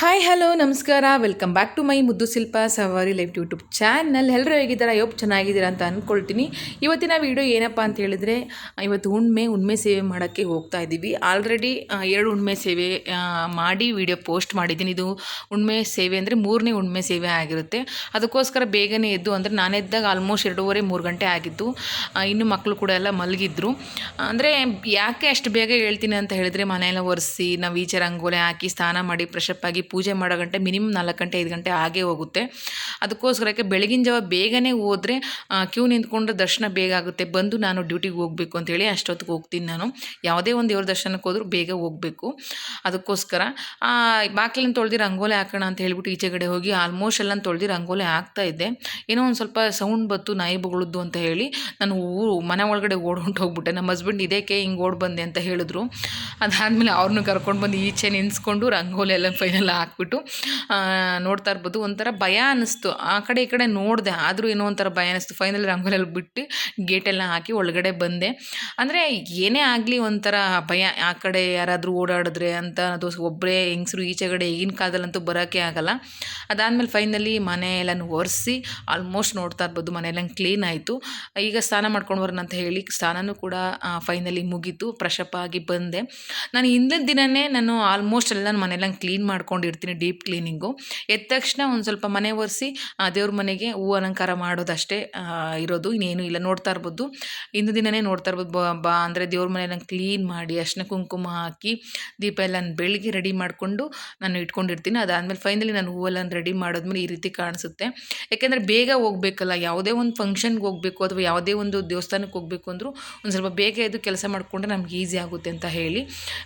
Hi hello ನಮಸ್ಕಾರ. Welcome back to my Muddu Shilpa Savari life YouTube channel ಎಲ್ಲರೂ ಹೇಗಿದ್ದೀರಾ? Hope ಚೆನ್ನಾಗಿದ್ದೀರಾ ಅಂತ ಅಂದ್ಕೊಳ್ತೀನಿ ಇವತ್ತಿನ ವಿಡಿಯೋ ಏನಪ್ಪ ಅಂತ ಹೇಳಿದರೆ, ಇವತ್ತು ಉಣ್ಮೆ ಉಣ್ಮೆ ಸೇವೆ ಮಾಡೋಕ್ಕೆ ಹೋಗ್ತಾ ಇದ್ದೀವಿ. ಆಲ್ರೆಡಿ ಎರಡು ಉಣ್ಮೆ ಸೇವೆ ಮಾಡಿ ವಿಡಿಯೋ ಪೋಸ್ಟ್ ಮಾಡಿದ್ದೀನಿ. ಇದು ಉಣ್ಮೆ ಸೇವೆ ಅಂದರೆ ಮೂರನೇ ಉಣ್ಮೆ ಸೇವೆ ಆಗಿರುತ್ತೆ. ಅದಕ್ಕೋಸ್ಕರ ಬೇಗನೆ ಎದ್ದು, ಅಂದರೆ ನಾನು ಎದ್ದಾಗ ಆಲ್ಮೋಸ್ಟ್ ಎರಡೂವರೆ, ಮೂರು ಗಂಟೆ ಆಗಿತ್ತು. ಇನ್ನು ಮಕ್ಕಳು ಕೂಡ ಎಲ್ಲ ಮಲಗಿದ್ರು. ಅಂದರೆ ಯಾಕೆ ಅಷ್ಟು ಬೇಗ ಹೇಳ್ತೀನಿ ಅಂತ ಹೇಳಿದರೆ, ಮನೆಯೆಲ್ಲ ಒರೆಸಿ, ನಾವು ಈಚೆ ರಂಗೋಲೆ ಹಾಕಿ, ಸ್ನಾನ ಮಾಡಿ ಫ್ರೆಶಪ್ ಆಗಿ ಪೂಜೆ ಮಾಡೋ ಗಂಟೆ ಮಿನಿಮಮ್ ನಾಲ್ಕು ಗಂಟೆ, ಐದು ಗಂಟೆ ಆಗೇ ಹೋಗುತ್ತೆ. ಅದಕ್ಕೋಸ್ಕರಕ್ಕೆ ಬೆಳಗಿನ ಜಾವ ಬೇಗನೆ ಹೋದರೆ ಕ್ಯೂ ನಿಂತ್ಕೊಂಡ್ರೆ ದರ್ಶನ ಬೇಗ ಆಗುತ್ತೆ. ಬಂದು ನಾನು ಡ್ಯೂಟಿಗೆ ಹೋಗಬೇಕು ಅಂತೇಳಿ ಅಷ್ಟೊತ್ತಿಗೆ ಹೋಗ್ತೀನಿ ನಾನು. ಯಾವುದೇ ಒಂದು ದೇವ್ರ ದರ್ಶನಕ್ಕೆ ಹೋದರೂ ಬೇಗ ಹೋಗಬೇಕು. ಅದಕ್ಕೋಸ್ಕರ ಬಾಗಿಲನ್ನು ತೊಳೆದು ರಂಗೋಲಿ ಹಾಕೋಣ ಅಂತ ಹೇಳ್ಬಿಟ್ಟು ಈಚೆಗಡೆ ಹೋಗಿ ಆಲ್ಮೋಸ್ಟ್ ಎಲ್ಲ ತೊಳೆದು ರಂಗೋಲಿ ಹಾಕ್ತಾ ಇದ್ದೆ. ಏನೋ ಒಂದು ಸ್ವಲ್ಪ ಸೌಂಡ್ ಬತ್ತು, ನಾಯಿ ಬಗಳದ್ದು ಅಂತ ಹೇಳಿ ನಾನು ಊರು ಮನೆ ಒಳಗಡೆ ಓಡ್ಕೊಂಡು ಹೋಗ್ಬಿಟ್ಟೆ. ನಮ್ಮ ಹಸ್ಬೆಂಡ್ ಇದಕ್ಕೆ ಹಿಂಗೆ ಓಡ್ ಬಂದೆ ಅಂತ ಹೇಳಿದ್ರು. ಅದಾದಮೇಲೆ ಅವ್ರನ್ನೂ ಕರ್ಕೊಂಡು ಬಂದು ಈಚೆ ನಿನ್ಸ್ಕೊಂಡು ರಂಗೋಲಿ ಎಲ್ಲ ಫೈನಲ್ ಹಾಕ್ಬಿಟ್ಟು ನೋಡ್ತಾ ಇರ್ಬೋದು. ಒಂಥರ ಭಯ ಅನ್ನಿಸ್ತು ಆ ಕಡೆ ಈ ಕಡೆ ನೋಡಿದೆ, ಆದರೂ ಏನೋ ಒಂಥರ ಭಯ ಅನ್ನಿಸ್ತು ಫೈನಲ್ ರಂಗೋಲಿಯಲ್ಲಿ ಬಿಟ್ಟು ಗೇಟೆಲ್ಲ ಹಾಕಿ ಒಳಗಡೆ ಬಂದೆ. ಅಂದರೆ ಏನೇ ಆಗಲಿ ಒಂಥರ ಭಯ, ಆ ಕಡೆ ಯಾರಾದರೂ ಓಡಾಡಿದ್ರೆ ಅಂತ ಅದು ಒಬ್ಬರೇ ಹೆಂಗಸರು ಈಚೆಗಡೆ ಈಗಿನ ಕಾಲದಲ್ಲಂತೂ ಬರೋಕ್ಕೆ ಆಗಲ್ಲ. ಅದಾದಮೇಲೆ ಫೈನಲಿ ಮನೆ ಎಲ್ಲನೂ ಒರೆಸಿ ಆಲ್ಮೋಸ್ಟ್ ನೋಡ್ತಾ ಇರ್ಬೋದು. ಮನೆಯೆಲ್ಲ ಕ್ಲೀನ್ ಆಯಿತು. ಈಗ ಸ್ನಾನ ಮಾಡ್ಕೊಂಡು ಬರೋಣ ಅಂತ ಹೇಳಿ ಸ್ನಾನನೂ ಕೂಡ ಫೈನಲಿ ಮುಗೀತು. ಫ್ರೆಶಪ್ ಆಗಿ ಬಂದೆ. ನಾನು ಹಿಂದಿನ ದಿನವೇ ನಾನು ಆಲ್ಮೋಸ್ಟ್ ಎಲ್ಲ ಮನೆಯೆಲ್ಲ ಕ್ಲೀನ್ ಮಾಡ್ಕೊಂಡಿರ್ತೀನಿ ಡೀಪ್ ಕ್ಲೀನಿಂಗು. ಎದ್ದ ತಕ್ಷಣ ಒಂದು ಸ್ವಲ್ಪ ಮನೆ ಒರೆಸಿ ದೇವ್ರ ಮನೆಗೆ ಹೂ ಅಲಂಕಾರ ಮಾಡೋದಷ್ಟೇ ಇರೋದು, ಇನ್ನೇನು ಇಲ್ಲ. ನೋಡ್ತಾ ಇರ್ಬೋದು. ಇಂದು ದಿನವೇ ನೋಡ್ತಾ ಇರ್ಬೋದು. ಬಾ ಅಂದರೆ ದೇವ್ರ ಮನೆಯನ್ನ ಕ್ಲೀನ್ ಮಾಡಿ, ಅರ್ಶಿನ ಕುಂಕುಮ ಹಾಕಿ, ದೀಪ ಎಲ್ಲ ಬೆಳಗ್ಗೆ ರೆಡಿ ಮಾಡಿಕೊಂಡು ನಾನು ಇಟ್ಕೊಂಡಿರ್ತೀನಿ. ಅದಾದಮೇಲೆ ಫೈನಲಿ ನಾನು ಹೂವೆಲ್ಲ ರೆಡಿ ಮಾಡಿದ್ಮೇಲೆ ಈ ರೀತಿ ಕಾಣಿಸುತ್ತೆ. ಯಾಕೆಂದರೆ ಬೇಗ ಹೋಗಬೇಕಲ್ಲ, ಯಾವುದೇ ಒಂದು ಫಂಕ್ಷನ್ಗೆ ಹೋಗಬೇಕು ಅಥವಾ ಯಾವುದೇ ಒಂದು ದೇವಸ್ಥಾನಕ್ಕೆ ಹೋಗಬೇಕು ಅಂದರೂ ಒಂದು ಸ್ವಲ್ಪ ಬೇಗ ಇದು ಕೆಲಸ ಮಾಡಿಕೊಂಡ್ರೆ ನಮ್ಗೆ ಈಸಿ ಆಗುತ್ತೆ ಅಂತ ಹೇಳಿ.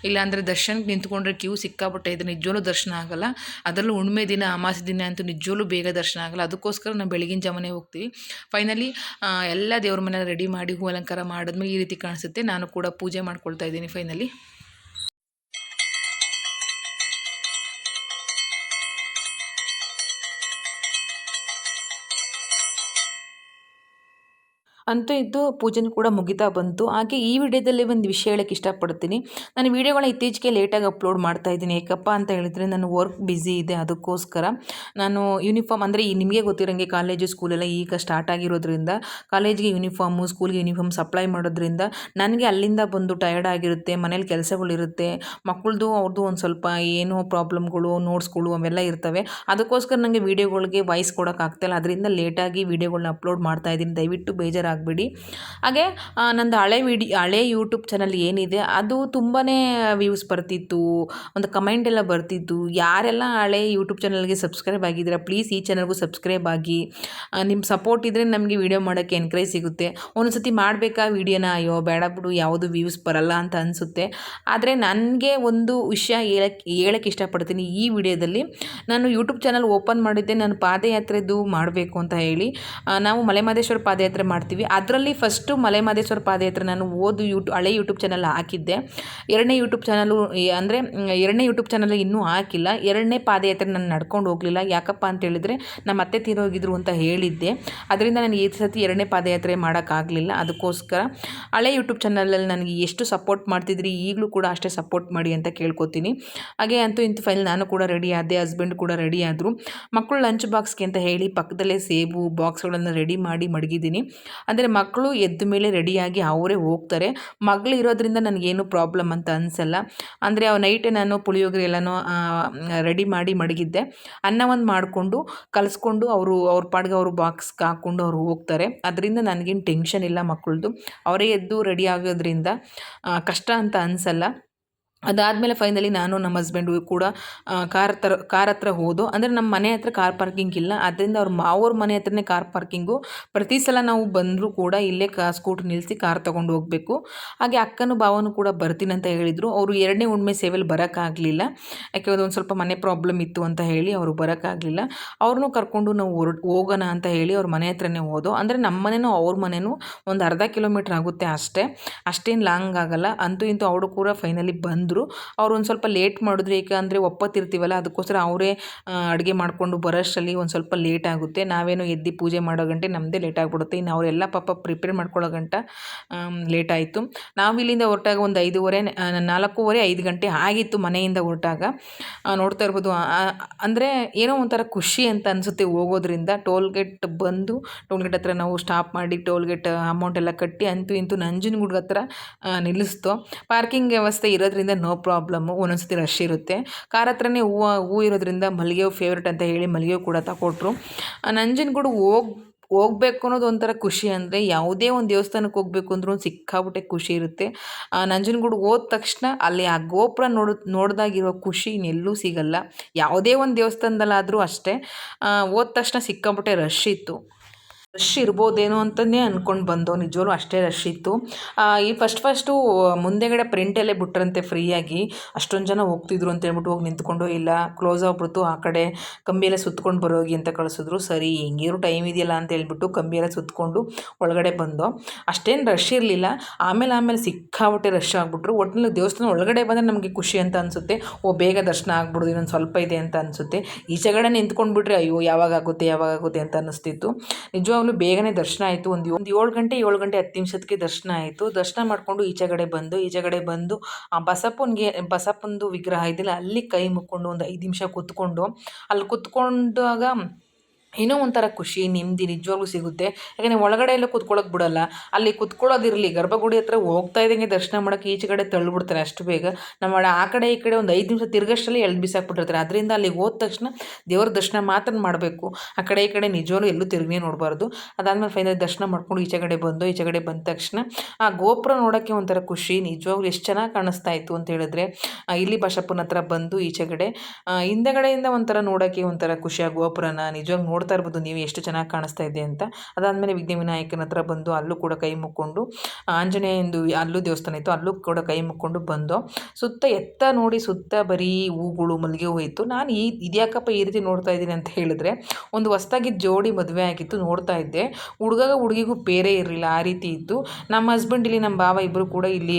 ಇಲ್ಲಾಂದರೆ ದರ್ಶನಕ್ಕೆ ನಿಂತ್ಕೊಂಡ್ರೆ ಕ್ಯೂ ಸಿಕ್ಕಾಬಿಟ್ಟೆ ಇದು. ನಿಜವೂ ದರ್ಶನ ಆಗಲ್ಲ. ಅದರಲ್ಲೂ ಹುಣ್ಮೆ ದಿನ ಅಮಾಸೆ ದಿನ ಅಂತೂ ನಿಜವೂ ಬೇಗ ದರ್ಶನ ಆಗಲ್ಲ. ಅದಕ್ಕೋಸ್ಕರ ನಾವು ಬೆಳಗಿನ ಜಮನೆ ಹೋಗ್ತೀವಿ. ಫೈನಲಿ ಎಲ್ಲ ದೇವ್ರ ಮನೆ ರೆಡಿ ಮಾಡಿ ಹೂ ಅಲಂಕಾರ ಮಾಡಿದ್ಮೇಲೆ ಈ ರೀತಿ ಕಾಣಿಸುತ್ತೆ. ನಾನು ಕೂಡ ಪೂಜೆ ಮಾಡ್ಕೊಳ್ತಾ ಇದ್ದೀನಿ ಫೈನಲಿ ಅಂತೂ ಇದ್ದು ಪೂಜೆನೂ ಕೂಡ ಮುಗಿತಾ ಬಂತು. ಹಾಗೆ ಈ ವಿಡಿಯೋದಲ್ಲಿ ಒಂದು ವಿಷಯ ಹೇಳಕ್ಕೆ ಇಷ್ಟಪಡ್ತೀನಿ. ನಾನು ವೀಡಿಯೋಗಳ ಇತ್ತೀಚೆಗೆ ಲೇಟಾಗಿ ಅಪ್ಲೋಡ್ ಮಾಡ್ತಾ ಇದ್ದೀನಿ. ಏಕಪ್ಪ ಅಂತ ಹೇಳಿದರೆ ನಾನು ವರ್ಕ್ ಬ್ಯುಸಿ ಇದೆ ಅದಕ್ಕೋಸ್ಕರ. ನಾನು ಯೂನಿಫಾರ್ಮ್ ಅಂದರೆ ಈ ನಿಮಗೆ ಗೊತ್ತಿರೋಂಗೆ ಕಾಲೇಜು ಸ್ಕೂಲೆಲ್ಲ ಈಗ ಸ್ಟಾರ್ಟ್ ಆಗಿರೋದ್ರಿಂದ, ಕಾಲೇಜಿಗೆ ಯೂನಿಫಾರ್ಮು, ಸ್ಕೂಲ್ಗೆ ಯೂನಿಫಾರ್ಮ್ ಸಪ್ಲೈ ಮಾಡೋದ್ರಿಂದ ನನಗೆ ಅಲ್ಲಿಂದ ಬಂದು ಟಯರ್ಡ್ ಆಗಿರುತ್ತೆ, ಮನೇಲಿ ಕೆಲಸಗಳಿರುತ್ತೆ ಮಕ್ಕಳದು ಅವ್ರದ್ದು ಒಂದು ಸ್ವಲ್ಪ ಏನೋ ಪ್ರಾಬ್ಲಮ್ಗಳು, ನೋಟ್ಸ್ಗಳು ಅವೆಲ್ಲ ಇರ್ತವೆ. ಅದಕ್ಕೋಸ್ಕರ ನನಗೆ ವೀಡಿಯೋಗಳಿಗೆ ವಾಯ್ಸ್ ಕೊಡೋಕ್ಕಾಗ್ತಾಯಿಲ್ಲ ಅದರಿಂದ ಲೇಟಾಗಿ ವೀಡಿಯೋಗಳನ್ನ ಅಪ್ಲೋಡ್ ಮಾಡ್ತಾ ಇದ್ದೀನಿ. ದಯವಿಟ್ಟು ಬೇಜಾರಾಗಬೇಡಿ ಹಾಗೆ ನಂದು ಹಳೆ ವಿಡಿ, ಹಳೆ ಯೂಟ್ಯೂಬ್ ಚಾನಲ್ ಏನಿದೆ, ಅದು ತುಂಬಾ ವ್ಯೂಸ್ ಬರ್ತಿತ್ತು, ಒಂದು ಕಮೆಂಟ್ ಎಲ್ಲ ಬರ್ತಿತ್ತು. ಯಾರೆಲ್ಲ ಹಳೆ ಯೂಟ್ಯೂಬ್ ಚಾನಲ್ಗೆ ಸಬ್ಸ್ಕ್ರೈಬ್ ಆಗಿದ್ದೀರ ಪ್ಲೀಸ್ ಈ ಚಾನಲ್ಗೂ ಸಬ್ಸ್ಕ್ರೈಬ್ ಆಗಿ. ನಿಮ್ಮ ಸಪೋರ್ಟ್ ಇದ್ದರೆ ನಮಗೆ ವೀಡಿಯೋ ಮಾಡೋಕ್ಕೆ ಎನ್ಕರೇಜ್ ಸಿಗುತ್ತೆ. ಒಂದೊಂದು ಸತಿ ಮಾಡಬೇಕಾ ವೀಡಿಯೋನ, ಅಯ್ಯೋ, ಬೇಡ ಬಿಡು, ಯಾವುದು ವ್ಯೂಸ್ ಬರಲ್ಲ ಅಂತ ಅನಿಸುತ್ತೆ. ಆದರೆ ನನಗೆ ಒಂದು ವಿಷಯ ಹೇಳಕ್ಕೆ ಹೇಳಕ್ಕೆ ಇಷ್ಟಪಡ್ತೀನಿ ಈ ವಿಡಿಯೋದಲ್ಲಿ. ನಾನು ಯೂಟ್ಯೂಬ್ ಚಾನಲ್ ಓಪನ್ ಮಾಡಿದ್ದೆ, ನಾನು ಪಾದಯಾತ್ರೆದು ಮಾಡಬೇಕು ಅಂತ ಹೇಳಿ. ನಾವು ಮಲೆಮಹದೇಶ್ವರ ಪಾದಯಾತ್ರೆ ಮಾಡ್ತೀವಿ. ಅದರಲ್ಲಿ ಫಸ್ಟು ಮಲೆಮಹದೇಶ್ವರ ಪಾದಯಾತ್ರೆ ನಾನು ಓದು ಯೂಟ್ಯೂ ಹಳೆ ಯೂಟ್ಯೂಬ್ ಚಾನಲ್ ಹಾಕಿದ್ದೆ. ಎರಡನೇ ಯೂಟ್ಯೂಬ್ ಚಾನಲು ಅಂದರೆ ಎರಡನೇ ಯೂಟ್ಯೂಬ್ ಚಾನಲ್ ಇನ್ನೂ ಹಾಕಿಲ್ಲ. ಎರಡನೇ ಪಾದಯಾತ್ರೆ ನಾನು ನಡ್ಕೊಂಡು ಹೋಗಲಿಲ್ಲ. ಯಾಕಪ್ಪ ಅಂತ ಹೇಳಿದರೆ ನಮ್ಮ ಅತ್ತೆ ತೀರೋಗಿದ್ರು ಅಂತ ಹೇಳಿದ್ದೆ. ಅದರಿಂದ ನಾನು ಈ ಸತಿ ಎರಡನೇ ಪಾದಯಾತ್ರೆ ಮಾಡೋಕ್ಕಾಗಲಿಲ್ಲ. ಅದಕ್ಕೋಸ್ಕರ ಹಳೆ ಯೂಟ್ಯೂಬ್ ಚಾನಲಲ್ಲಿ ನನಗೆ ಎಷ್ಟು ಸಪೋರ್ಟ್ ಮಾಡ್ತಿದ್ರಿ, ಈಗಲೂ ಕೂಡ ಅಷ್ಟೇ ಸಪೋರ್ಟ್ ಮಾಡಿ ಅಂತ ಕೇಳ್ಕೊತೀನಿ. ಹಾಗೆ ಅಂತೂ ಇಂತು ಫೈಲ್ ನಾನು ಕೂಡ ರೆಡಿ ಆದೆ ಹಸ್ಬೆಂಡ್ ಕೂಡ ರೆಡಿ ಆದರು. ಮಕ್ಕಳು ಲಂಚ್ ಬಾಕ್ಸ್ಗೆ ಅಂತ ಹೇಳಿ ಪಕ್ಕದಲ್ಲೇ ಸೇಬು ಬಾಕ್ಸ್ಗಳನ್ನು ರೆಡಿ ಮಾಡಿ ಮಡಗಿದ್ದೀನಿ. ಅಂದರೆ ಮಕ್ಕಳು ಎದ್ದ ಮೇಲೆ ರೆಡಿಯಾಗಿ ಅವರೇ ಹೋಗ್ತಾರೆ. ಮಗಳು ಇರೋದ್ರಿಂದ ನನಗೇನು ಪ್ರಾಬ್ಲಮ್ ಅಂತ ಅನಿಸಲ್ಲ. ಅಂದರೆ ಅವ ನೈಟೇ ನಾನು ಪುಳಿಯೋಗರೆ ಎಲ್ಲನೂ ರೆಡಿ ಮಾಡಿ ಮಡಗಿದ್ದೆ. ಅನ್ನ ಒಂದು ಮಾಡಿಕೊಂಡು ಕಲಿಸ್ಕೊಂಡು ಅವರು, ಅವ್ರ ಪಾಡ್ಗೆ ಅವರು ಬಾಕ್ಸ್ಗೆ ಹಾಕ್ಕೊಂಡು ಅವ್ರು ಹೋಗ್ತಾರೆ. ಅದರಿಂದ ನನಗೇನು ಟೆನ್ಷನ್ ಇಲ್ಲ ಮಕ್ಕಳದು ಅವರೇ ಎದ್ದು ರೆಡಿ ಆಗೋದ್ರಿಂದ ಕಷ್ಟ ಅಂತ ಅನಿಸಲ್ಲ. ಅದಾದಮೇಲೆ ಫೈನಲಿ ನಾನು ನಮ್ಮ ಹಸ್ಬೆಂಡು ಕೂಡ ಕಾರ್ ಹತ್ರ ಕಾರ್ ಹತ್ರ ಹೋದೋ. ಅಂದರೆ ನಮ್ಮ ಮನೆ ಹತ್ರ ಕಾರ್ ಪಾರ್ಕಿಂಗ್ ಇಲ್ಲ. ಅದರಿಂದ ಅವ್ರ ಮಾವ್ರ ಮನೆ ಹತ್ರನೇ ಕಾರ್ ಪಾರ್ಕಿಂಗು ಪ್ರತಿ ಸಲ ನಾವು ಬಂದರೂ ಕೂಡ ಇಲ್ಲೇ ಕಾ ಸ್ಕೂಟ್ರ್ ನಿಲ್ಲಿಸಿ ಕಾರ್ ತೊಗೊಂಡು ಹೋಗಬೇಕು. ಹಾಗೆ ಅಕ್ಕನೂ ಭಾವನೂ ಕೂಡ ಬರ್ತೀನಿ ಅಂತ ಹೇಳಿದರು. ಅವರು ಎರಡನೇ ಹುಣ್ಮೆ ಸೇವೆಲಿ ಬರೋಕ್ಕಾಗಲಿಲ್ಲ. ಯಾಕೆ ಒಂದು ಸ್ವಲ್ಪ ಮನೆ ಪ್ರಾಬ್ಲಮ್ ಇತ್ತು ಅಂತ ಹೇಳಿ ಅವರು ಬರೋಕ್ಕಾಗಲಿಲ್ಲ. ಅವ್ರನ್ನೂ ಕರ್ಕೊಂಡು ನಾವು ಹೊರಟು ಹೋಗೋಣ ಅಂತ ಹೇಳಿ ಅವ್ರ ಮನೆ ಹತ್ರನೇ ಹೋದೋ. ಅಂದರೆ ನಮ್ಮ ಮನೆಯೂ ಅವ್ರ ಮನೆಯೂ ಒಂದು ಅರ್ಧ ಕಿಲೋಮೀಟ್ರ್ ಆಗುತ್ತೆ ಅಷ್ಟೇ. ಅಷ್ಟೇನು ಲಾಂಗ್ ಆಗಲ್ಲ. ಅಂತೂ, ಇಂತೂ ಅವರು ಕೂಡ ಫೈನಲಿ ಬಂದು ಬಂದರು ಅವ್ರು ಒಂದು ಸ್ವಲ್ಪ ಲೇಟ್ ಮಾಡಿದ್ರು. ಏಕೆಂದರೆ ಒಪ್ಪತ್ತಿರ್ತೀವಲ್ಲ, ಅದಕ್ಕೋಸ್ಕರ ಅವರೇ ಅಡುಗೆ ಮಾಡಿಕೊಂಡು ಬರೋಷ್ಟರಲ್ಲಿ ಒಂದು ಸ್ವಲ್ಪ ಲೇಟ್ ಆಗುತ್ತೆ. ನಾವೇನು ಎದ್ದು ಪೂಜೆ ಮಾಡೋ ಗಂಟೆ ನಮ್ಮದೇ ಲೇಟ್ ಆಗಿಬಿಡುತ್ತೆ. ಇನ್ನು ಅವರೆಲ್ಲ ಪಾಪ ಪ್ರಿಪೇರ್ ಮಾಡ್ಕೊಳ್ಳೋ ಗಂಟ ಲೇಟ್ ಆಯಿತು. ನಾವು ಇಲ್ಲಿಂದ ಹೊರಟಾಗ ಒಂದು ಐದೂವರೆ ನಾಲ್ಕೂವರೆ, ಐದು ಗಂಟೆ ಆಗಿತ್ತು ಮನೆಯಿಂದ ಹೊರಟಾಗ. ನೋಡ್ತಾ ಇರ್ಬೋದು ಅಂದರೆ ಏನೋ ಒಂಥರ ಖುಷಿ ಅಂತ ಅನಿಸುತ್ತೆ ಹೋಗೋದ್ರಿಂದ. ಟೋಲ್ ಗೇಟ್ ಬಂದು, ಟೋಲ್ಗೇಟ್ ಹತ್ರ ನಾವು ಸ್ಟಾಪ್ ಮಾಡಿ, ಟೋಲ್ಗೇಟ್ ಅಮೌಂಟ್ ಎಲ್ಲ ಕಟ್ಟಿ, ಅಂತೂ ಇಂತೂ ನಂಜನಗೂಡು ಹತ್ರ ನಿಲ್ಲಿಸ್ತು. ಪಾರ್ಕಿಂಗ್ ವ್ಯವಸ್ಥೆ ಇರೋದ್ರಿಂದ ನೋ ಪ್ರಾಬ್ಲಮ್ಮು ಒಂದೊಂದ್ಸತಿ ರಶ್ ಇರುತ್ತೆ. ಕಾರ್ ಹತ್ರನೇ ಹೂವು, ಹೂ ಇರೋದ್ರಿಂದ ಮಲ್ಲಿಗೆ ಫೇವ್ರೇಟ್ ಅಂತ ಹೇಳಿ ಮಲ್ಲಿಗೆ ಹೂ ಕೂಡ ತಗೊಟ್ರು ನಂಜನಗೂಡು ಹೋಗಿ, ಹೋಗ್ಬೇಕು ಅನ್ನೋದು ಒಂಥರ ಖುಷಿ ಅಂದರೆ ಯಾವುದೇ ಒಂದು ದೇವಸ್ಥಾನಕ್ಕೆ ಹೋಗ್ಬೇಕು ಅಂದ್ರೂ ಸಿಕ್ಕಾಬಿಟ್ಟೆ ಖುಷಿ ಇರುತ್ತೆ. ನಂಜನಗೂಡು ಹೋದ ತಕ್ಷಣ ಅಲ್ಲಿ ಆ ಗೋಪುರ ನೋಡ್, ನೋಡಿದಾಗಿರೋ ಖುಷಿ ಇನ್ನೆಲ್ಲೂ ಸಿಗಲ್ಲ. ಯಾವುದೇ ಒಂದು ದೇವಸ್ಥಾನದಲ್ಲಾದರೂ ಅಷ್ಟೇ. ಹೋದ ತಕ್ಷಣ ಸಿಕ್ಕಾಬಿಟ್ಟೆ ರಶ್ ಇತ್ತು. ರಶ್ ಇರ್ಬೋದೇನೋ ಅಂತಲೇ ಅಂದ್ಕೊಂಡು ಬಂದೋ, ನಿಜವಾಗ್ಲೂ ಅಷ್ಟೇ ರಶ್ ಇತ್ತು. ಈ ಫಸ್ಟ್ ಫಸ್ಟು ಮುಂದೆಗಡೆ ಪ್ರಿಂಟಲ್ಲೇ ಬಿಟ್ರಂತೆ ಫ್ರೀಯಾಗಿ ಅಷ್ಟೊಂದು ಜನ ಹೋಗ್ತಿದ್ರು ಅಂತ ಹೇಳ್ಬಿಟ್ಟು ಹೋಗಿ ನಿಂತ್ಕೊಂಡು ಇಲ್ಲ ಕ್ಲೋಸ್ ಆಗ್ಬಿಡ್ತು, ಆ ಕಡೆ ಕಂಬಿಯೆಲ್ಲ ಸುತ್ಕೊಂಡು ಬರೋಗಿ ಅಂತ ಕಳಿಸಿದ್ರು. ಸರಿ ಹೆಂಗಿದ್ರು ಟೈಮ್ ಇದೆಯಲ್ಲ ಅಂತ ಹೇಳ್ಬಿಟ್ಟು ಕಂಬಿಯೆಲ್ಲ ಸುತ್ತಕೊಂಡು ಒಳಗಡೆ ಬಂದೋ. ಅಷ್ಟೇನು ರಶ್ ಇರಲಿಲ್ಲ. ಆಮೇಲೆ ಆಮೇಲೆ ಸಿಕ್ಕಾಬಿಟ್ಟೆ ರಶ್ ಆಗಿಬಿಟ್ರು. ಒಟ್ಟಿನಲ್ಲಿ ದೇವಸ್ಥಾನ ಒಳಗಡೆ ಬಂದರೆ ನಮಗೆ ಖುಷಿ ಅಂತ ಅನಿಸುತ್ತೆ. ಓ, ಬೇಗ ದರ್ಶನ ಆಗ್ಬಿಡ್ದು, ಇನ್ನೊಂದು ಸ್ವಲ್ಪ ಇದೆ ಅಂತ ಅನಿಸುತ್ತೆ. ಈಚೆಗಡೆ ನಿಂತ್ಕೊಂಡ್ಬಿಟ್ರೆ ಅಯ್ಯೋ, ಯಾವಾಗ ಆಗುತ್ತೆ ಯಾವಾಗ ಆಗುತ್ತೆ ಅಂತ ಅನ್ನಿಸ್ತಿತ್ತು. ನಿಜವಾಗ ನಿಜವಾಗ್ಲೂ ಬೇಗನೆ ದರ್ಶನ ಆಯಿತು. ಒಂದು ಒಂದು ಏಳು ಗಂಟೆ ಏಳು ಗಂಟೆ ಹತ್ತು ನಿಮಿಷಕ್ಕೆ ದರ್ಶನ ಆಯಿತು. ದರ್ಶನ ಮಾಡಿಕೊಂಡು ಈಚೆಗಡೆ ಬಂದು ಈಚೆಗಡೆ ಬಂದು ಆ ಬಸಪ್ಪನಿಗೆ, ಬಸಪ್ಪಂದು ವಿಗ್ರಹ ಇದೆಯಲ್ಲ ಅಲ್ಲಿ ಕೈ ಮುಕ್ಕೊಂಡು ಒಂದು ಐದು ನಿಮಿಷ ಕೂತ್ಕೊಂಡು, ಅಲ್ಲಿ ಕೂತ್ಕೊಂಡಾಗ ಏನೋ ಒಂಥರ ಖುಷಿ, ನೆಮ್ಮದಿ ನಿಜವಾಗ್ಲೂ ಸಿಗುತ್ತೆ. ಯಾಕಂದರೆ ಒಳಗಡೆ ಎಲ್ಲ ಕೂತ್ಕೊಳ್ಳೋಕೆ ಬಿಡಲ್ಲ. ಅಲ್ಲಿ ಕುತ್ಕೊಳ್ಳೋದಿರಲಿ, ಗರ್ಭಗುಡಿ ಹತ್ರ ಹೋಗ್ತಾ ಇದ್ದಂಗೆ ದರ್ಶನ ಮಾಡೋಕ್ಕೆ ಈಚೆ ಕಡೆ ತಳ್ಳಿಬಿಡ್ತಾರೆ ಅಷ್ಟು ಬೇಗ. ನಮ್ಮ ಆ ಕಡೆ ಈ ಕಡೆ ಒಂದು ಐದು ನಿಮಿಷ ತಿರ್ಗಷ್ಟಲ್ಲಿ ಎಳ್ದು ಬಿಸಾಕ್ಬಿಟ್ಟಿರ್ತಾರೆ. ಅದರಿಂದ ಅಲ್ಲಿಗೆ ಹೋದ ತಕ್ಷಣ ದೇವ್ರ ದರ್ಶನ ಮಾತ್ರ ಮಾಡಬೇಕು. ಆ ಕಡೆ ಈ ಕಡೆ ನಿಜವಾಗ್ಲೂ ಎಲ್ಲೂ ತಿರುಗಿ ನೋಡಬಾರ್ದು. ಅದಾದಮೇಲೆ ಫೈನಲ್ ದರ್ಶನ ಮಾಡ್ಕೊಂಡು ಈಚೆ ಕಡೆ ಬಂದು, ಈಚೆ ಕಡೆ ಬಂದ ತಕ್ಷಣ ಆ ಗೋಪುರ ನೋಡೋಕ್ಕೆ ಒಂಥರ ಖುಷಿ, ನಿಜವಾಗ್ಲೂ ಎಷ್ಟು ಚೆನ್ನಾಗಿ ಕಾಣಿಸ್ತಾ ಇತ್ತು ಅಂತ ಹೇಳಿದ್ರೆ ಇಲ್ಲಿ ಬಸಪ್ಪನ ಹತ್ರ ಬಂದು ಈಚೆ ಕಡೆ ಹಿಂದೆಗಡೆಯಿಂದ ಒಂಥರ ನೋಡೋಕ್ಕೆ ಒಂಥರ ಆ ಗೋಪುರನ. ನಿಜವಾಗಿ ನೋಡ್ತಾ ಇರ್ಬೋದು ನೀವು ಎಷ್ಟು ಚೆನ್ನಾಗಿ ಕಾಣಿಸ್ತಾ ಇದೆ ಅಂತ. ಅದಾದಮೇಲೆ ವಿಘ್ನ ವಿನಾಯಕನ ಹತ್ರ ಬಂದು ಅಲ್ಲೂ ಕೂಡ ಕೈ ಮುಕ್ಕೊಂಡು ಆಂಜನೇಯಂದು ಅಲ್ಲೂ ದೇವಸ್ಥಾನ ಇತ್ತು, ಅಲ್ಲೂ ಕೂಡ ಕೈ ಮುಕ್ಕೊಂಡು ಬಂದು, ಸುತ್ತ ಎತ್ತ ನೋಡಿ ಸುತ್ತ ಬರೀ ಹೂಗಳು ಮಲ್ಲಿಗೆ ಹೂ ನಾನು ಈ, ಇದ್ಯಾಕಪ್ಪ ಈ ರೀತಿ ನೋಡ್ತಾ ಇದ್ದೀನಿ ಅಂತ ಹೇಳಿದ್ರೆ, ಒಂದು ಹೊಸ್ದಾಗಿ ಜೋಡಿ ಮದುವೆ ಆಗಿತ್ತು ನೋಡ್ತಾ ಇದ್ದೆ. ಹುಡುಗ ಹುಡುಗಿಗೂ ಬೇರೆ ಇರಲಿಲ್ಲ, ಆ ರೀತಿ ಇತ್ತು. ನಮ್ಮ ಹಸ್ಬೆಂಡ್ ಇಲ್ಲಿ, ನಮ್ಮ ಬಾವ ಇಬ್ಬರು ಕೂಡ ಇಲ್ಲಿ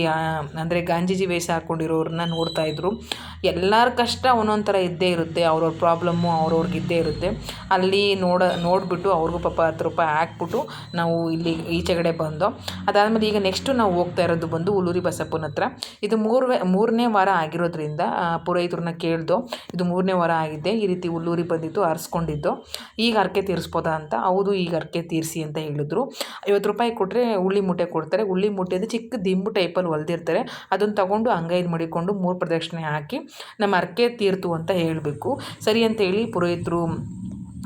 ಅಂದರೆ ಗಾಂಧೀಜಿ ವೇಷ ಹಾಕ್ಕೊಂಡಿರೋರನ್ನ ನೋಡ್ತಾ ಇದ್ರು. ಎಲ್ಲರ ಕಷ್ಟ ಒಂದೊಂದು ಥರ ಇದ್ದೇ ಇರುತ್ತೆ, ಅವ್ರವ್ರ ಪ್ರಾಬ್ಲಮ್ಮು ಅವ್ರವ್ರಿಗೆ ಇದ್ದೇ ಇರುತ್ತೆ. ಅಲ್ಲಿ ನೋಡ, ನೋಡಿಬಿಟ್ಟು ಅವ್ರಿಗೂ ಪಾಪ ಹತ್ತು ರೂಪಾಯಿ ಹಾಕ್ಬಿಟ್ಟು ನಾವು ಇಲ್ಲಿ ಈಚೆಗಡೆ ಬಂದು, ಅದಾದಮೇಲೆ ಈಗ ನೆಕ್ಸ್ಟು ನಾವು ಹೋಗ್ತಾ ಇರೋದು ಬಂದು ಉಲೂರಿ ಬಸಪ್ಪನ ಹತ್ರ. ಇದು ಮೂರು ಮೂರನೇ ವಾರ ಆಗಿರೋದ್ರಿಂದ ಪುರೋಹಿತರನ್ನ ಕೇಳ್ದು ಇದು ಮೂರನೇ ವಾರ ಆಗಿದೆ, ಈ ರೀತಿ ಉಲ್ಲೂರಿ ಬಂದಿದ್ದು ಹರಿಸ್ಕೊಂಡಿದ್ದು ಈಗ ಹರಕೆ ತೀರಿಸ್ಬೋದಾ ಅಂತ, ಹೌದು, ಈಗ ಹರಕೆ ತೀರಿಸಿ ಅಂತ ಹೇಳಿದ್ರು. ಐವತ್ತು ರೂಪಾಯಿ ಕೊಟ್ಟರೆ ಉಳ್ಳಿ ಮುಟ್ಟೆ ಕೊಡ್ತಾರೆ ಉಳ್ಳಿ ಮುಟ್ಟೆ ಅಂದರೆ ಚಿಕ್ಕ ದಿಂಬು ಟೈಪಲ್ಲಿ ಹೊಲ್ದಿರ್ತಾರೆ. ಅದನ್ನು ತಗೊಂಡು ಹಂಗೈದು ಮಡಿಕೊಂಡು ಮೂರು ಪ್ರದಕ್ಷಿಣೆ ಹಾಕಿ, ನಮ್ಮ ಹರಕೆ ತೀರ್ತು ಅಂತ ಹೇಳಬೇಕು. ಸರಿ ಅಂತ ಹೇಳಿ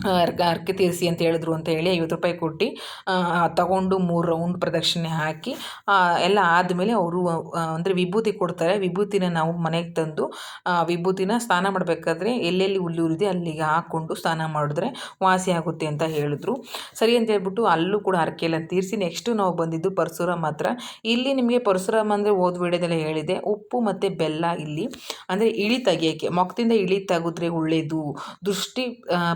ಪುರೋಹಿತರು ಅರ್ಕೆ ತೀರಿಸಿ ಅಂತ ಹೇಳಿದ್ರು ಅಂತ ಹೇಳಿ ಐವತ್ತು ರೂಪಾಯಿ ಕೊಟ್ಟು ತಗೊಂಡು ಮೂರು ರೌಂಡ್ ಪ್ರದಕ್ಷಿಣೆ ಹಾಕಿ ಎಲ್ಲ ಆದಮೇಲೆ ಅವರು ಅಂದರೆ ವಿಭೂತಿ ಕೊಡ್ತಾರೆ. ವಿಭೂತಿನ ನಾವು ಮನೆಗೆ ತಂದು ವಿಭೂತಿನ ಸ್ನಾನ ಮಾಡಬೇಕಾದ್ರೆ ಎಲ್ಲೆಲ್ಲಿ ಉರಿದೆ ಅಲ್ಲಿಗೆ ಹಾಕ್ಕೊಂಡು ಸ್ನಾನ ಮಾಡಿದ್ರೆ ವಾಸಿ ಆಗುತ್ತೆ ಅಂತ ಹೇಳಿದ್ರು. ಸರಿ ಅಂತ ಹೇಳ್ಬಿಟ್ಟು ಅಲ್ಲೂ ಕೂಡ ಅರ್ಕೆಲ್ಲ ತೀರಿಸಿ ನೆಕ್ಸ್ಟು ನಾವು ಬಂದಿದ್ದು ಪರಶುರಾಮ್ ಹತ್ರ. ಇಲ್ಲಿ ನಿಮಗೆ ಪರಶುರಾಮ್ ಅಂದರೆ ಓದ್ ವಿಡಿಯೋದೆಲ್ಲ ಹೇಳಿದೆ, ಉಪ್ಪು ಮತ್ತು ಬೆಲ್ಲ ಇಲ್ಲಿ, ಅಂದರೆ ಇಳಿ ತೆಗಿಯೋಕ್ಕೆ ಮೊಕ್ಕದಿಂದ ಇಳಿ ತೆಗೆದ್ರೆ ಒಳ್ಳೆಯದು ದೃಷ್ಟಿ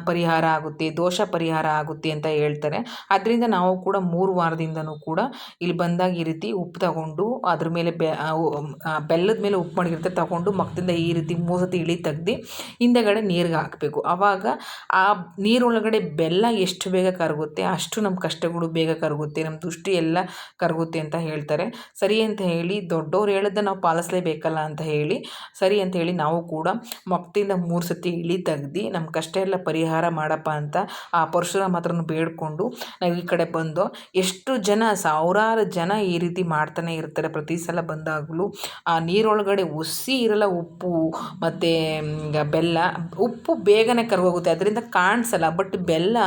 ಪರಿಹಾರ ಆಗುತ್ತೆ, ದೋಷ ಪರಿಹಾರ ಆಗುತ್ತೆ ಅಂತ ಹೇಳ್ತಾರೆ. ಅದರಿಂದ ನಾವು ಕೂಡ ಮೂರು ವಾರದಿಂದನೂ ಕೂಡ ಇಲ್ಲಿ ಬಂದಾಗ ಈ ರೀತಿ ಉಪ್ಪು ತಗೊಂಡು ಅದ್ರ ಮೇಲೆ ಬೆಲ್ಲದ ಮೇಲೆ ಉಪ್ಪು ಮಾಡಿರುತ್ತೆ ತಗೊಂಡು ಮಕ್ಕದಿಂದ ಈ ರೀತಿ ಮೂರು ಸತಿ ಇಳಿ ತೆಗ್ದು ಹಿಂದೆಗಡೆ ನೀರಿಗೆ ಹಾಕಬೇಕು. ಆವಾಗ ಆ ನೀರೊಳಗಡೆ ಬೆಲ್ಲ ಎಷ್ಟು ಬೇಗ ಕರಗುತ್ತೆ, ಅಷ್ಟು ನಮ್ಮ ಕಷ್ಟಗಳು ಬೇಗ ಕರಗುತ್ತೆ, ನಮ್ಮ ದೃಷ್ಟಿ ಎಲ್ಲ ಕರಗುತ್ತೆ ಅಂತ ಹೇಳ್ತಾರೆ. ಸರಿ ಅಂತ ಹೇಳಿ, ದೊಡ್ಡವ್ರು ಹೇಳಿದ್ದ ನಾವು ಪಾಲಿಸಲೇಬೇಕಲ್ಲ ಅಂತ ಹೇಳಿ, ಸರಿ ಅಂತ ಹೇಳಿ ನಾವು ಕೂಡ ಮಕ್ಕದಿಂದ ಮೂರು ಸತಿ ಇಳಿ ತೆಗ್ದು ನಮ್ಮ ಕಷ್ಟ ಎಲ್ಲ ಪರಿಹಾರ ಮಾಡಪ್ಪ ಅಂತ ಆ ಪರಶುರಾಮ ಹತ್ರನೂ ಬೇಡಿಕೊಂಡು ನಾವು ಈ ಕಡೆ ಬಂದು ಎಷ್ಟು ಜನ, ಸಾವಿರಾರು ಜನ ಈ ರೀತಿ ಮಾಡ್ತಾನೆ ಇರ್ತಾರೆ. ಪ್ರತಿ ಸಲ ಬಂದಾಗಲೂ ಆ ನೀರೊಳಗಡೆ ಉಸಿ ಇರಲ್ಲ ಉಪ್ಪು ಮತ್ತು ಬೆಲ್ಲ. ಉಪ್ಪು ಬೇಗನೆ ಕರಗೋಗುತ್ತೆ. ಅದರಿಂದ ಕಾಣಿಸಲ್ಲ. ಬಟ್ ಬೆಲ್ಲ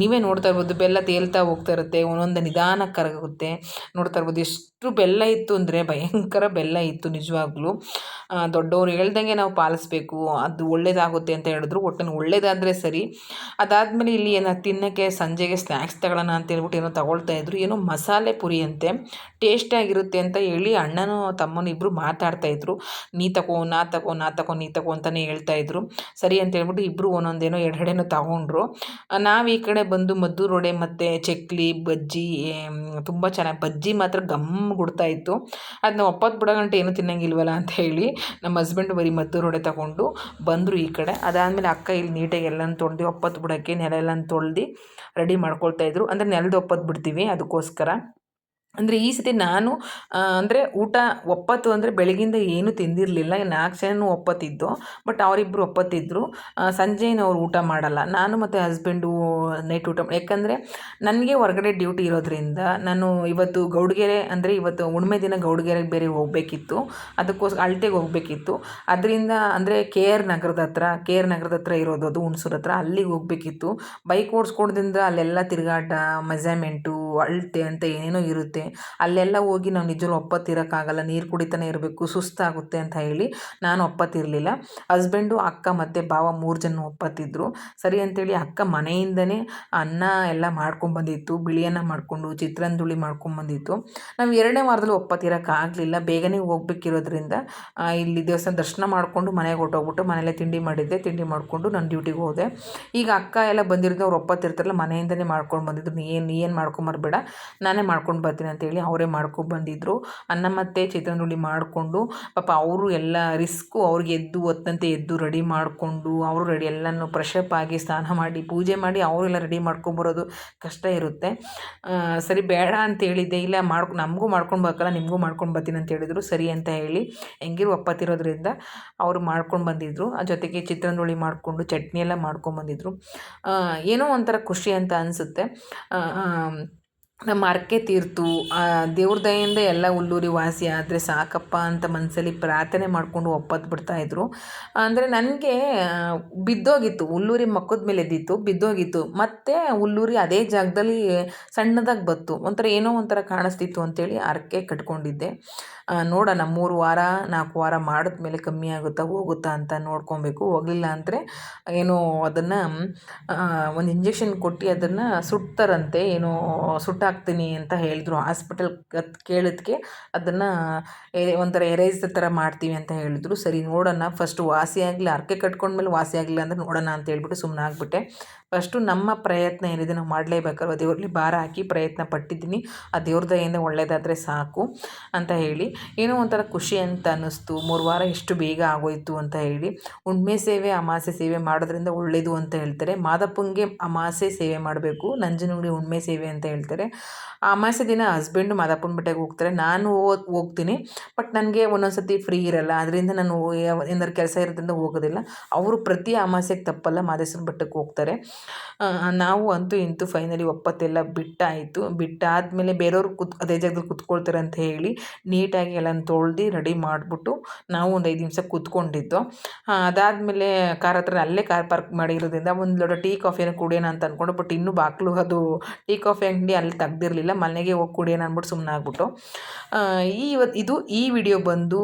ನೀವೇ ನೋಡ್ತಾ ಇರ್ಬೋದು. ಬೆಲ್ಲ ತೇಲ್ತಾ ಹೋಗ್ತಾ ಇರುತ್ತೆ. ಒಂದೊಂದು ನಿಧಾನ ಕರಗುತ್ತೆ. ನೋಡ್ತಾ ಇರ್ಬೋದು. ಎಷ್ಟು ಬೆಲ್ಲ ಇತ್ತು ಅಂದರೆ ಭಯಂಕರ ಬೆಲ್ಲ ಇತ್ತು ನಿಜವಾಗ್ಲೂ. ದೊಡ್ಡವರು ಹೇಳ್ದಂಗೆ ನಾವು ಪಾಲಿಸ್ಬೇಕು. ಅದು ಒಳ್ಳೇದಾಗುತ್ತೆ ಅಂತ ಹೇಳಿದ್ರು. ಒಟ್ಟನ್ನು ಒಳ್ಳೇದಾದರೆ ಸರಿ. ಅದಾದಮೇಲೆ ಇಲ್ಲಿ ಏನೋ ತಿನ್ನೋಕ್ಕೆ, ಸಂಜೆಗೆ ಸ್ನ್ಯಾಕ್ಸ್ ತಗೊಳ್ಳೋಣ ಅಂತ ಹೇಳ್ಬಿಟ್ಟು ಏನೋ ತಗೊಳ್ತಾ ಇದ್ರು. ಏನೋ ಮಸಾಲೆ ಪುರಿ ಅಂತೆ. ಟೇಸ್ಟಾಗಿರುತ್ತೆ ಅಂತ ಹೇಳಿ ಅಣ್ಣನೂ ತಮ್ಮನ ಇಬ್ಬರು ಮಾತಾಡ್ತಾ ಇದ್ರು. ನೀ ತಗೋ, ನಾ ತಗೋ ನಾ ತಗೋ, ನೀ ತಗೋ ಅಂತಲೇ ಹೇಳ್ತಾಯಿದ್ರು ಸರಿ ಅಂತ ಹೇಳ್ಬಿಟ್ಟು ಇಬ್ಬರು ಒಂದೊಂದೇನೋ ಎರಡೆರಡೇನೋ ತಗೊಂಡ್ರು. ನಾವು ಈ ಕಡೆ ಬಂದು ಮದ್ದು ರೋಡೆ ಮತ್ತು ಚಕ್ಲಿ, ಬಜ್ಜಿ ತುಂಬ ಚೆನ್ನಾಗಿ ಬಜ್ಜಿ ಮಾತ್ರ ಗಮ್ ಗುಡ್ತಾ ಇತ್ತು. ಅದನ್ನ ಒಪ್ಪತ್ತು ಬಿಡೋ ಗಂಟೆ ಏನೂ ತಿನ್ನಂಗಿಲ್ವಲ್ಲ ಅಂತ ಹೇಳಿ ನಮ್ಮ ಹಸ್ಬೆಂಡ್ ಬರೀ ಮದ್ದು ರೋಡೆ ತಗೊಂಡು ಬಂದರು ಈ ಕಡೆ. ಅದಾದಮೇಲೆ ಅಕ್ಕ ಇಲ್ಲಿ ನೀಟಾಗಿ ಎಲ್ಲನೂ ಒಪ್ಪತ್ತು ಬಿಡೋಕ್ಕೆ ನೆಲ ಎಲ್ಲ ತೊಳ್ದು ರೆಡಿ ಮಾಡ್ಕೊಳ್ತಾಯಿದ್ರು ಅಂದರೆ ನೆಲದ ಒಪ್ಪತ್ತು ಬಿಡ್ತೀವಿ ಅದಕ್ಕೋಸ್ಕರ. ಅಂದರೆ ಈ ಸತಿ ನಾನು ಅಂದರೆ ಊಟ ಒಪ್ಪತ್ತು ಅಂದರೆ ಬೆಳಗಿಂದ ಏನೂ ತಿಂದಿರಲಿಲ್ಲ. ನಾಲ್ಕು ಜನನೂ ಒಪ್ಪತ್ತಿದ್ದು ಬಟ್ ಅವರಿಬ್ಬರು ಒಪ್ಪತ್ತಿದ್ದರು ಸಂಜೆನೂ ಅವ್ರು ಊಟ ಮಾಡಲ್ಲ. ನಾನು ಮತ್ತು ಹಸ್ಬೆಂಡು ನೈಟ್ ಊಟ ಯಾಕಂದರೆ ನನಗೆ ಹೊರಗಡೆ ಡ್ಯೂಟಿ ಇರೋದ್ರಿಂದ ನಾನು ಇವತ್ತು ಗೌಡಗೆರೆ, ಅಂದರೆ ಇವತ್ತು ಹುಣ್ಮೆ ದಿನ ಗೌಡಗೆರೆಗೆ ಬೇರೆ ಹೋಗಬೇಕಿತ್ತು. ಅದಕ್ಕೋಸ್ಕರ ಅಳ್ತೆಗೆ ಹೋಗಬೇಕಿತ್ತು. ಅದರಿಂದ ಅಂದರೆ ಕೆ ಆರ್ ನಗರದ ಹತ್ರ ಕೆ ಆರ್ ನಗರದ ಹತ್ರ ಇರೋದು ಅದು ಹುಣಸೂರು ಹತ್ರ, ಅಲ್ಲಿಗೆ ಹೋಗಬೇಕಿತ್ತು. ಬೈಕ್ ಓಡಿಸ್ಕೊಡ್ದಿಂದ ಅಲ್ಲೆಲ್ಲ ತಿರುಗಾಟ ಮೆಜರ್ಮೆಂಟು ಅಳತೆ ಅಂತ ಏನೇನೋ ಇರುತ್ತೆ. ಅಲ್ಲೆಲ್ಲ ಹೋಗಿ ನಾವು ನಿಜವಾಗ್ಲೂ ಒಪ್ಪತ್ತಿರೋಕ್ಕಾಗಲ್ಲ ನೀರು ಕುಡಿತಾನೆ ಇರಬೇಕು, ಸುಸ್ತಾಗುತ್ತೆ ಅಂತ ಹೇಳಿ ನಾನು ಒಪ್ಪತ್ತಿರಲಿಲ್ಲ ಹಸ್ಬೆಂಡು, ಅಕ್ಕ ಮತ್ತು ಭಾವ ಮೂರು ಜನ ಒಪ್ಪತ್ತಿದ್ರು. ಸರಿ ಅಂತೇಳಿ ಅಕ್ಕ ಮನೆಯಿಂದನೇ ಅನ್ನ ಎಲ್ಲ ಮಾಡ್ಕೊಂಬಂದಿತ್ತು ಬಿಳಿಯನ್ನ ಮಾಡಿಕೊಂಡು ಮಾಡ್ಕೊಂಡು ಮಾಡ್ಕೊಂಬಂದಿತ್ತು ನಾವು ಎರಡನೇ ವಾರದಲ್ಲಿ ಒಪ್ಪತ್ತಿರೋಕ್ಕಾಗಲಿಲ್ಲ ಬೇಗನೆ ಹೋಗ್ಬೇಕಿರೋದ್ರಿಂದ ಇಲ್ಲಿ ದೇವಸ್ಥಾನ ದರ್ಶನ ಮಾಡಿಕೊಂಡು ಮನೆಗೆ ಹೊಟ್ಟೋಗ್ಬಿಟ್ಟು ಮನೆಯಲ್ಲೇ ತಿಂಡಿ ಮಾಡಿದ್ದೆ. ತಿಂಡಿ ಮಾಡಿಕೊಂಡು ನಾನು ಡ್ಯೂಟಿಗೆ ಹೋದೆ. ಈಗ ಅಕ್ಕ ಎಲ್ಲ ಬಂದಿರೋದು ಅವ್ರು ಒಪ್ಪತ್ತಿರ್ತಾರಲ್ಲ, ಮನೆಯಿಂದನೇ ಮಾಡ್ಕೊಂಡು ಬಂದಿದ್ರು. ನೀ ಏನು ನೀ ಏನು ಮಾಡ್ಕೊಂಬರ್ಬೇಡ ನಾನೇ ಮಾಡ್ಕೊಂಡು ಬರ್ತೀನಿ ಅಂತೇಳಿ ಅವರೇ ಮಾಡ್ಕೊಬಂದಿದ್ರು ಅನ್ನ ಮತ್ತು ಚಿತ್ರಾನ್ನ ಮಾಡಿಕೊಂಡು, ಪಾಪ ಅವರು ಎಲ್ಲ ರಿಸ್ಕು ಅವ್ರಿಗೆ ಎದ್ದು ಒತ್ತಂತೆ ಎದ್ದು ರೆಡಿ ಮಾಡಿಕೊಂಡು, ಅವರು ರೆಡಿ ಎಲ್ಲನೂ ಫ್ರೆಶಪ್ ಆಗಿ ಸ್ನಾನ ಮಾಡಿ, ಪೂಜೆ ಮಾಡಿ ಅವರೆಲ್ಲ ರೆಡಿ ಮಾಡ್ಕೊಂಬರೋದು ಕಷ್ಟ ಇರುತ್ತೆ. ಸರಿ ಬೇಡ ಅಂತ ಹೇಳಿದ್ದೆ. ಇಲ್ಲ, ಮಾಡ್ಕೊ, ನಮಗೂ ಮಾಡ್ಕೊಂಡು ಬರ್ಕಲ್ಲ, ನಿಮಗೂ ಮಾಡ್ಕೊಂಡು ಬರ್ತೀನಿ ಅಂತ ಹೇಳಿದರು. ಸರಿ ಅಂತ ಹೇಳಿ ಹೆಂಗಿರು ಒಪ್ಪತ್ತಿರೋದ್ರಿಂದ ಅವರು ಮಾಡ್ಕೊಂಡು ಬಂದಿದ್ದರು ಜೊತೆಗೆ ಚಿತ್ರಾನ್ನ ಮಾಡಿಕೊಂಡು ಚಟ್ನಿ ಎಲ್ಲ ಮಾಡ್ಕೊಂಬಂದಿದ್ರು ಏನೋ ಒಂಥರ ಖುಷಿ ಅಂತ ಅನಿಸುತ್ತೆ. ನಮ್ಮ ಹರಕೆ ತೀರ್ತು. ದೇವ್ರ ದಯೆಯಿಂದ ಎಲ್ಲ ಉಳ್ಳೂರಿ ವಾಸಿ ಆದರೆ ಸಾಕಪ್ಪ ಅಂತ ಮನಸ್ಸಲ್ಲಿ ಪ್ರಾರ್ಥನೆ ಮಾಡಿಕೊಂಡು ಒಪ್ಪತ್ತು ಬಿಡ್ತಾಯಿದ್ರು ಅಂದರೆ ನನಗೆ ಬಿದ್ದೋಗಿತ್ತು. ಉಳ್ಳೂರಿ ಮಕ್ಕದ ಮೇಲೆ ಎದ್ದಿತ್ತು, ಬಿದ್ದೋಗಿತ್ತು. ಮತ್ತು ಉಳ್ಳೂರಿ ಅದೇ ಜಾಗದಲ್ಲಿ ಸಣ್ಣದಾಗಿ ಬತ್ತು ಒಂಥರ ಏನೋ ಒಂಥರ ಕಾಣಿಸ್ತಿತ್ತು ಅಂತೇಳಿ ಹರಕೆ ಕಟ್ಕೊಂಡಿದ್ದೆ. ನೋಡೋಣ, ಮೂರು ವಾರ, ನಾಲ್ಕು ವಾರ ಮಾಡಿದ್ಮೇಲೆ ಕಮ್ಮಿ ಆಗುತ್ತಾ, ಹೋಗುತ್ತಾ ಅಂತ ನೋಡ್ಕೊಬೇಕು. ಹೋಗಲಿಲ್ಲ ಅಂದರೆ ಏನೋ ಅದನ್ನು ಒಂದು ಇಂಜೆಕ್ಷನ್ ಕೊಟ್ಟು ಅದನ್ನು ಸುಡ್ತಾರಂತೆ ಏನೋ ಸುಟ್ಟಾಕ್ತೀನಿ ಅಂತ ಹೇಳಿದ್ರು. ಹಾಸ್ಪಿಟಲ್ ಕೇಳಿದ್ಕೆ ಅದನ್ನು ಒಂಥರ ಎರೇಸ್ ಥರ ಮಾಡ್ತೀವಿ ಅಂತ ಹೇಳಿದ್ರು. ಸರಿ ನೋಡೋಣ. ಫಸ್ಟು ವಾಸಿ ಆಗಲಿ ಹರಕೆ ಕಟ್ಕೊಂಡ್ಮೇಲೆ ವಾಸಿ ಆಗಲಿಲ್ಲ ಅಂದರೆ ನೋಡೋಣ ಅಂತ ಹೇಳ್ಬಿಟ್ಟು ಸುಮ್ಮನೆ ಆಗಿಬಿಟ್ಟೆ. ಫಸ್ಟು ನಮ್ಮ ಪ್ರಯತ್ನ ಏನಿದೆ ನಾವು ಮಾಡಲೇಬೇಕಲ್ವ ದೇವ್ರಲ್ಲಿ ಭಾರ ಹಾಕಿ ಪ್ರಯತ್ನ ಪಟ್ಟಿದ್ದೀನಿ. ಆ ದೇವ್ರ ದಯೆಯಿಂದ ಒಳ್ಳೆಯದಾದರೆ ಸಾಕು ಅಂತ ಹೇಳಿ. ಏನೋ ಒಂಥರ ಖುಷಿ ಅಂತ ಅನ್ನಿಸ್ತು. ಮೂರು ವಾರ ಎಷ್ಟು ಬೇಗ ಆಗೋಯ್ತು ಅಂತ ಹೇಳಿ. ಹುಣ್ಮೆ ಸೇವೆ, ಅಮಾಸೆ ಸೇವೆ ಮಾಡೋದ್ರಿಂದ ಒಳ್ಳೆಯದು ಅಂತ ಹೇಳ್ತಾರೆ. ಮಾದಪ್ಪಂಗೆ ಅಮಾಸೆ ಸೇವೆ ಮಾಡಬೇಕು. ನಂಜನಗೂಡಿ ಹುಣ್ಮೆ ಸೇವೆ ಅಂತ ಹೇಳ್ತಾರೆ. ಆ ಅಮಾಸೆ ದಿನ ಹಸ್ಬೆಂಡು ಮಾದಪ್ಪನ ಬೆಟ್ಟೆಗೆ ಹೋಗ್ತಾರೆ. ನಾನು ಹೋಗ್ತೀನಿ. ಬಟ್ ನನಗೆ ಒಂದೊಂದು ಸತಿ ಫ್ರೀ ಇರಲ್ಲ. ಅದರಿಂದ ನಾನು ಏನಾದ್ರು ಕೆಲಸ ಇರೋದ್ರಿಂದ ಹೋಗೋದಿಲ್ಲ. ಅವರು ಪ್ರತಿ ಅಮಾಸೆಗೆ ತಪ್ಪಲ್ಲ. ಮಾದೇಶ್ವರ ಬೆಟ್ಟಕ್ಕೆ ಹೋಗ್ತಾರೆ. ನಾವು ಅಂತೂ ಇಂತೂ ಫೈನಲಿ ಒಪ್ಪತ್ತೆಲ್ಲ ಬಿಟ್ಟಾಯಿತು. ಬಿಟ್ಟಾದಮೇಲೆ ಬೇರೆಯವ್ರು ಕುತ್, ಅದೇ ಜಾಗದಲ್ಲಿ ಕುತ್ಕೊಳ್ತಾರೆ ಅಂತ ಹೇಳಿ ನೀಟಾಗಿ ಎಲ್ಲ ತೊಳ್ದು ರೆಡಿ ಮಾಡಿಬಿಟ್ಟು ನಾವು ಒಂದು ಐದು ನಿಮಿಷ ಕುತ್ಕೊಂಡಿದ್ದು. ಅದಾದಮೇಲೆ ಕಾರ್ ಹತ್ರ ಅಲ್ಲೇ ಕಾರ್ ಪಾರ್ಕ್ ಮಾಡಿರೋದ್ರಿಂದ ಒಂದು ಲೋಟ ಟೀ, ಕಾಫಿನ ಕುಡಿಯೋಣ ಅಂತ ಅಂದ್ಕೊಂಡು ಬಟ್ ಇನ್ನೂ ಬಾಗಿಲು ಅದು ಟೀ, ಕಾಫಿ, ಅಂಗಡಿ ಅಲ್ಲಿ ತೆಗ್ದಿರಲಿಲ್ಲ. ಮನೆಗೆ ಹೋಗಿ ಕುಡಿಯೋಣ ಅಂದ್ಬಿಟ್ಟು ಸುಮ್ಮನೆ ಆಗ್ಬಿಟ್ಟು ಈ ಇದು ಈ ವಿಡಿಯೋ ಬಂದು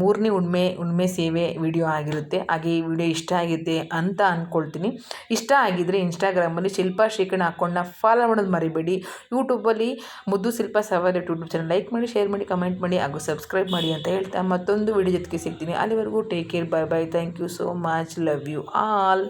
ಮೂರನೇ ಉಣ್ಮೆ ಉಣ್ಮೆ ಸೇವೆ ವಿಡಿಯೋ ಆಗಿರುತ್ತೆ. ಹಾಗೆ ಈ ವಿಡಿಯೋ ಇಷ್ಟ ಆಗಿದೆ ಅಂತ ಅಂದ್ಕೊಳ್ತೀನಿ ಇಷ್ಟ ಆಗಿದ್ದರೆ ಇನ್ಸ್ಟಾಗ್ರಾಮಲ್ಲಿ ಶಿಲ್ಪಾ ಶ್ರೀಕರಣ ಅಕೌಂಟ್ನ ಫಾಲೋ ಮಾಡೋದು ಮರಿಬೇಡಿ. ಯೂಟ್ಯೂಬಲ್ಲಿ Muddu Shilpa Savari YouTube channel like ಮಾಡಿ ಶೇರ್ ಮಾಡಿ ಕಮೆಂಟ್ ಮಾಡಿ ಹಾಗೂ ಸಬ್ಸ್ಕ್ರೈಬ್ ಮಾಡಿ ಅಂತ ಹೇಳ್ತಾ ಮತ್ತೊಂದು ವಿಡಿಯೋ ಜೊತೆಗೆ ಸಿಗ್ತೀನಿ. ಅಲ್ಲಿವರೆಗೂ take care bye bye thank you so much love you all